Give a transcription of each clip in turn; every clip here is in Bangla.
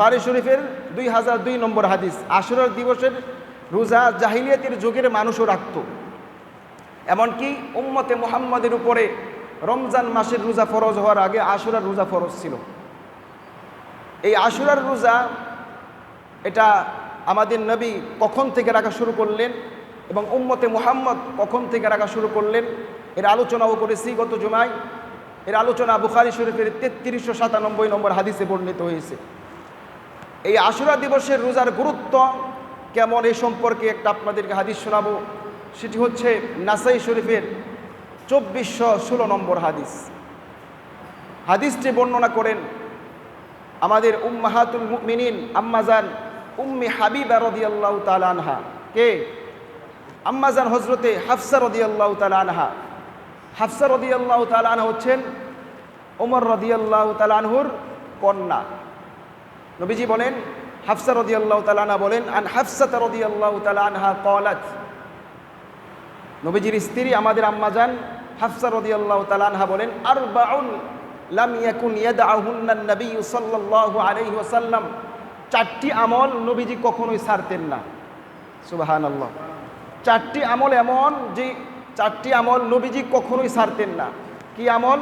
বুখারি শরীফের দুই হাজার দুই নম্বর হাদিস। আশুরার দিবসের রোজা জাহিলিয়াতের যুগের মানুষও রাখত। এমনকি উম্মতে মুহাম্মাদের উপরে রমজান মাসের রোজা ফরজ হওয়ার আগে আশুরার রোজা ফরজ ছিল। এই আশুরার রোজা এটা আমাদের নবী কখন থেকে রাখা শুরু করলেন এবং উম্মতে মুহাম্মদ কখন থেকে রাখা শুরু করলেন, এর আলোচনাও করেছি গত জুমায়। এর আলোচনা বুখারি শরীফের তেত্রিশশো সাতানব্বই নম্বর হাদিসে বর্ণিত হয়েছে। এই আশুরা দিবসের রোজার গুরুত্ব কেমন এই সম্পর্কে একটা আপনাদেরকে হাদিস শোনাবো। সেটি হচ্ছে নাসাই শরীফের চব্বিশশো ষোলো নম্বর হাদিস। হাদিসটি বর্ণনা করেন আমাদের উম্মাহাতুল মিনিন আম্মাজান উম্মি হাবিবা রদিয়াল্লাহ তালা আনহা। কে? আম্মাজান হজরতে হাফসা রদিয়াল্লাহ তালা আনহা। হাফসা রদিয়াল্লাহ তালা আনহা হচ্ছেন ওমর রদিয়াল্লাহ তালা আনহুর কন্যা। নবীজি বলেন, হাফসা রদিয়াল্লাহ তালা আনহা বলেন, আন হাফসাত রদিয়াল্লাহ তালা আনহা কলাত নবীজির স্ত্রী আমাদের আম্মাজান হাফসা রদিয়াল্লাহ তালা আনহা বলেন আর বাউন লাম ইয়াকুন ইয়াদআহুন্নান নবী সাল্লাল্লাহু আলাইহি ওয়াসাল্লাম। চারটি আমল নবীজি কখনোই ছাড়তেন না। সুবহানাল্লাহ। চারটি আমল এমন যে, চারটি আমল নবীজি কখনোই ছাড়তেন না। কি আমল?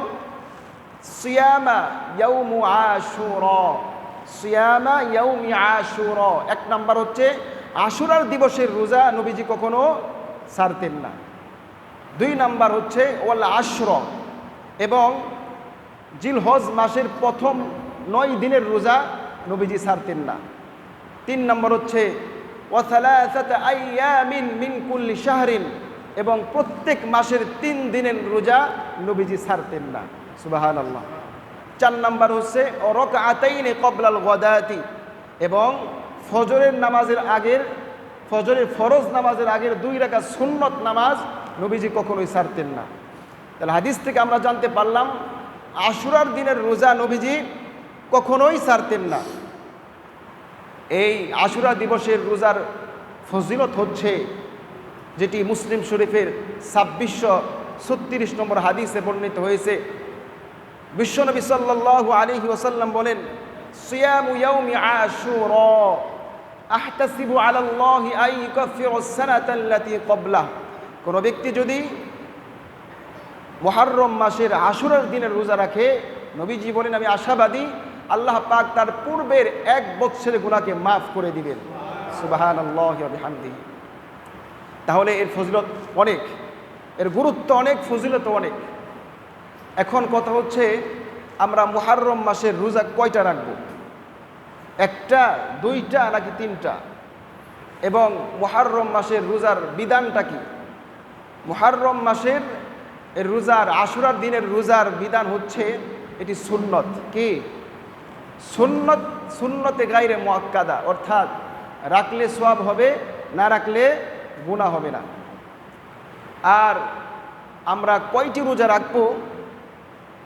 সিয়ামা ইয়াউমু আশুরা। সিয়ামা ইয়াউমি আশুরা। এক নাম্বার হচ্ছে, আশুরার দিবসের রোজা নবীজি কখনো ছাড়তেন না। দুই নাম্বার হচ্ছে, ওয়াল আশ্র। এবং জিলহজ মাসের প্রথম নয় দিনের রোজা নবীজি ছাড়তেন না। তিন নম্বর হচ্ছে আইয়ামিন মিন কুল্লি শাহরিন। এবং প্রত্যেক মাসের তিন দিনের রোজা নবীজি ছাড়তেন না। সুবাহান আল্লাহ চার নম্বর হচ্ছে রক আতাইনে কবলাল গদায়াতি এবং ফজরের নামাজের আগের, ফজরের ফরজ নামাজের আগের দুই রাখা সুন্নত নামাজ নবীজি কখনোই ছাড়তেন না। তাহলে হাদিস থেকে আমরা জানতে পারলাম, আশুরার দিনের রোজা নবীজি কখনোই ছাড়তেন না। এই আশুরা দিবসের রোজার ফজিলত হচ্ছে, যেটি মুসলিম শরীফের ছাব্বিশশো ছত্রিশ নম্বর হাদিসে বর্ণিত হয়েছে বিশ্বনবী সাল্লাল্লাহু আলাইহি ওয়াসাল্লাম বলেন, সিয়ামু ইয়াউমি আশুরা, আহতাসিবু আলাল্লাহি আই ইউকাফিরুস সানাতা আল্লাতী ক্বাবলাহ। কোন ব্যক্তি যদি মহারম মাসের আশুরার দিনের রোজা রাখে, নবীজি বলেন, আমি আশাবাদী, আল্লাহ পাক তার পূর্বের এক বৎসরের গুণাকে মাফ করে দিবেন। সুবাহান আল্লাহামদি তাহলে এর ফজিলত অনেক, এর গুরুত্ব অনেক ফজিলত অনেক। এখন কথা হচ্ছে, আমরা মুহাররম মাসের রোজা কয়টা রাখব? একটা, দুইটা নাকি তিনটা? এবং মুহাররম মাসের রোজার বিধানটা কি? মুহাররম মাসের রোজার আশুরার দিনের রোজার বিধান হচ্ছে, এটি সুন্নত। কি? সুন্নত, সুন্নতে গাইরে মোয়াক্কাদা, অর্থাৎ রাখলে সোয়াব হবে, না রাখলে গুণা হবে না। আর আমরা কয়টি রোজা রাখব?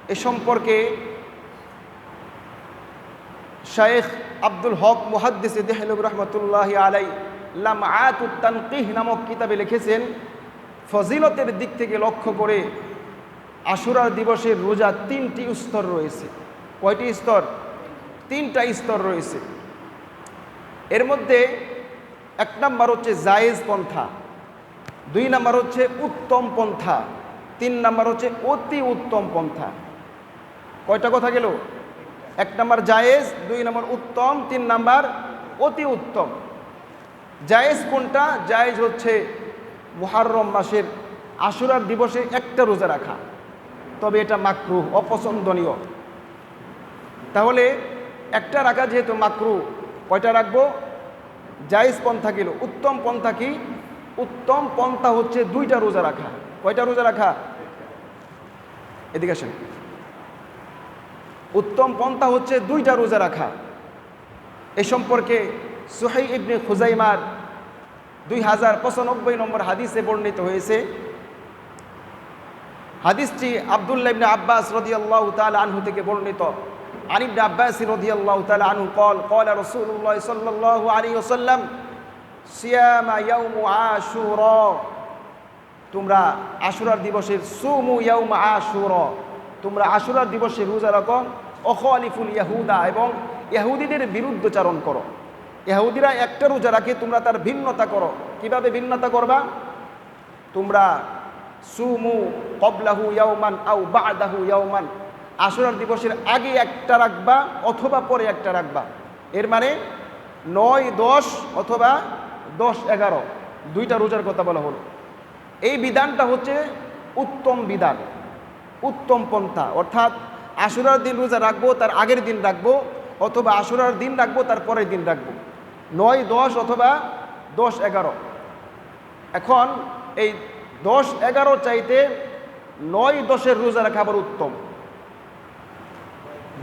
এ সম্পর্কে শায়েখ আব্দুল হক মুহাদ্দিস দেহলুব রহমতুল্লাহ আলাই লাম আয়াতুত্তানকিহ নামক কিতাবে লিখেছেন, ফজিলতের দিক থেকে লক্ষ্য করে আশুরার দিবসের রোজা তিনটি স্তর রয়েছে। কয়টি স্তর? তিনটা স্তর রয়েছে। এর মধ্যে এক নাম্বার হচ্ছে জায়েজ পন্থা, দুই নাম্বার হচ্ছে উত্তম পন্থা, তিন নাম্বার হচ্ছে অতি উত্তম পন্থা। কয়টা কথা গেল? এক নাম্বার জায়েজ, দুই নাম্বার উত্তম, তিন নাম্বার অতি উত্তম। জায়েজ কোনটা? জায়েজ হচ্ছে মুহাররম মাসের আশুরার দিবসে একটা রোজা রাখা। তবে এটা মাকরু, অপছন্দনীয়। তাহলে একটা রাখা যেহেতু মাকরু, কয়টা রাখব? জায়েজ পন্থা গেল। উত্তম পন্থা কি? উত্তম পন্থা হচ্ছে দুইটা রোজা রাখা। কয়টা রোজা রাখা? এদিকে আসেন। উত্তম পন্থা হচ্ছে দুইটা রোজা রাখা। এ সম্পর্কে সুহাই ইবনে খুজাইমার দুই হাজার পঁচানব্বই নম্বর হাদিসে বর্ণিত হয়েছে। হাদিসটি আবদুল্লাহ ইবনে আব্বাস রদিয়াল্লাহ তাল আনহু থেকে বর্ণিত। আনিবনে আব্বাস রদিয়াল্লাহ তাল আনহু কল কল রসুল্লাহ সাল্লাহ আলী ওসাল্লাম সিয়ামা ইয়াউমু আশুরা। তোমরা আশুরার দিবসের সুমু ইয়াউমা আশুরা। তোমরা আশুরার দিবসে রোজা রাখো। অখলিফুল ইয়াহুদা, এবং ইহুদিদের বিরুদ্ধচারণ করো। ইহুদিরা একটা রোজা রাখে, তোমরা তার ভিন্নতা করো। কীভাবে ভিন্নতা করবা? তোমরা সুমু কবলাহু ইয়াউমান আউ বাদাহু ইয়াউমান আশুরার দিবসের আগে একটা রাখবা, অথবা পরে একটা রাখবা। এর মানে নয়, দশ, অথবা দশ, এগারো। দুইটা রোজার কথা বলা হলো। এই বিধানটা হচ্ছে উত্তম বিধান। উত্তম পন্থা, অর্থাৎ আশুরার দিন রোজা রাখব, তার আগের দিন রাখব, অথবা আশুরার দিন রাখব, তার পরের দিন রাখব। নয়, দশ অথবা দশ, এগারো। এখন এই দশ, এগারো চাইতে নয় দশের রোজা রাখা আবার উত্তম।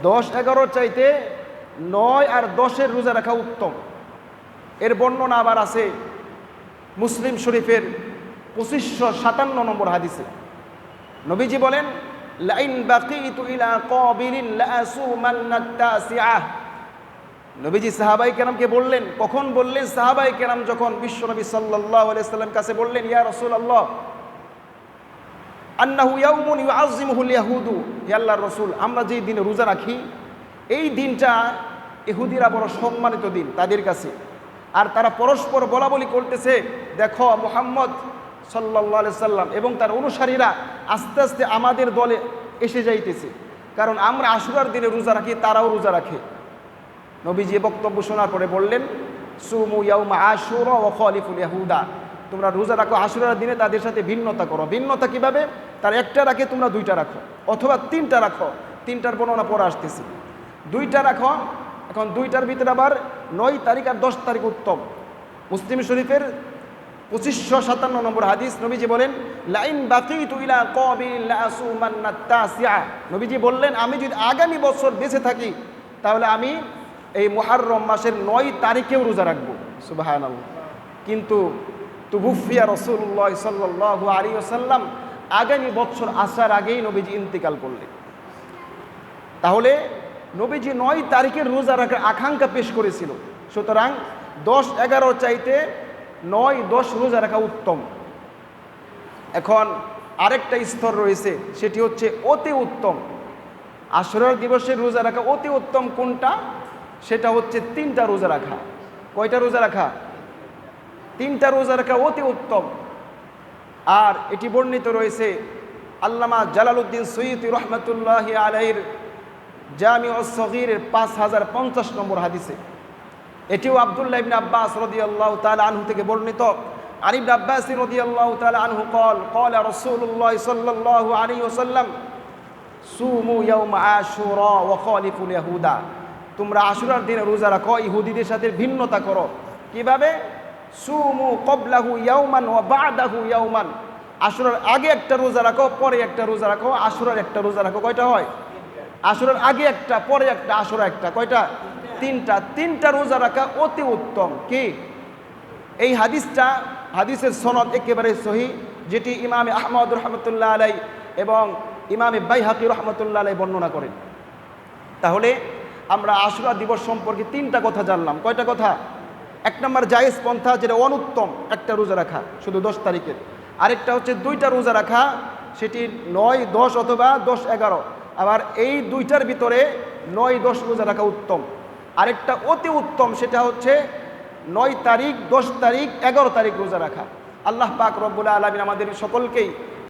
দশ, এগারো চাইতে নয় আর দশের রোজা রাখা উত্তম। এর বর্ণনা আবার আছে মুসলিম শরীফের পঁচিশশো সাতান্ন নম্বর হাদিসে। নবীজি বলেন লাইন বাকিতু ইলা কাবিলিন লাসুমান্নাত তাসিআহ নবীজি সাহাবাই কেরামকে বললেন, কখন বললেন সাহাবাই কেরাম? যখন বিশ্বনবী সাল্লাল্লাহু আলাইহি সাল্লাম কাছে বললেন, ইয়া রাসূলুল্লাহ, আন্নাহু ইয়াউমুন ইউআযিমুহুল ইয়াহুদু। হে আল্লাহর রাসূল, আমরা যেই দিনে রোজা রাখি, এই দিনটা ইহুদিরা বড় সম্মানিত দিন তাদের কাছে। আর তারা পরস্পর বলা বলি করতেছে, দেখো মোহাম্মদ সাল্লাহ আলি সাল্লাম, এবং তার অনুসারীরা আস্তে আস্তে আমাদের দলে এসে যাইতেছে। কারণ আমরা আশুরার দিনে রোজা রাখি, তারাও রোজা রাখে। নবীজি বক্তব্য শোনার পরে বললেন, সুমু ইয়াউমা আশুরা ও ইয়াহুদা। তোমরা রোজা রাখো আশুরার দিনে, তাদের সাথে ভিন্নতা করো। ভিন্নতা কীভাবে? তার একটা রাখে, তোমরা দুইটা রাখো, অথবা তিনটা রাখো। তিনটার বর্ণনা পরে আসতেছি। দুইটা রাখো, এখন দুইটার ভিতরে আবার নয় তারিখ আর দশ তারিখ উত্তম। মুসলিম শরীফের পঁচিশশো সাতান্ন নম্বর হাদিস নবীজি বলেন, লাইন বাকি তুইলা কবিলা নবীজি বললেন, আমি যদি আগামী বছর বেঁচে থাকি, তাহলে আমি এই মোহাররম মাসের নয় তারিখেও রোজা রাখব। সুবাহান কিন্তু তুবুফিয়া রসুল্লাহ সাল্লাহ আলী আসাল্লাম আগামী বছর আসার আগেই নবীজি ইন্তিকাল করলেন। তাহলে নবীজি নয় তারিখের রোজা রাখার আকাঙ্ক্ষা পেশ করেছিল। সুতরাং দশ এগারো চাইতে নয়, দশ রোজা রাখা উত্তম। এখন আরেকটা স্তর রয়েছে, সেটি হচ্ছে অতি উত্তম। আশুরার দিবসের রোজা রাখা অতি উত্তম কোনটা? সেটা হচ্ছে তিনটা রোজা রাখা। কয়টা রোজা রাখা? তিনটা রোজা রাখা অতি উত্তম। আর এটি বর্ণিত রয়েছে আল্লামা জালালউদ্দিন সৈয়দ রহমতুল্লাহ আলাইর জামি ও সগিরের পাঁচ হাজার পঞ্চাশ নম্বর হাদিসে। এটিও আবদুল্লাহ ইবিন আব্বাস রদি আল্লাহ তাল আনহু থেকে বর্ণিত। আনিব আব্বাস রদি আল্লাহ তাল আনহু কল কল রসুল্লাহ সাল্লাহ আলী ওসাল্লাম সুমু ইয়াউম আশুরা ও খলিফুল তোমরা আশুরার দিনে রোজা রাখো, ইহুদিদের সাথে ভিন্নতা করো। কীভাবে? সুমু কবলাহু ইয়াউমান ও বাদাহু ইয়াউমান। আশুরার আগে একটা রোজা রাখো, পরে একটা রোজা রাখো, আশুরার একটা রোজা রাখো, কয়টা হয়? আশুরার আগে একটা, পরে একটা, আশুরা একটা, কয়টা? তিনটা তিনটা রোজা রাখা অতি উত্তম। কি? এই হাদিসটা, হাদিসের সনদ একেবারে সহি, যেটি ইমামে আহমদ রহমতুল্লাহ আলাই এবং ইমামে বাইহাকি রহমতুল্লাহ আলাই বর্ণনা করেন। তাহলে আমরা আশুরা দিবস সম্পর্কে তিনটা কথা জানলাম। কয়টা কথা? এক নম্বর জায়েজ পন্থা, যেটা অনুত্তম, একটা রোজা রাখা, শুধু দশ তারিখের। আরেকটা হচ্ছে দুইটা রোজা রাখা, সেটি নয়, দশ অথবা দশ এগারো। আবার এই দুইটার ভিতরে নয়, দশ রোজা রাখা উত্তম। আরেকটা অতি উত্তম সেটা হচ্ছে নয় তারিখ, দশ তারিখ, এগারো তারিখ রোজা রাখা। আল্লাহ পাক রব্বুল্লা আলমিন আমাদের সকলকেই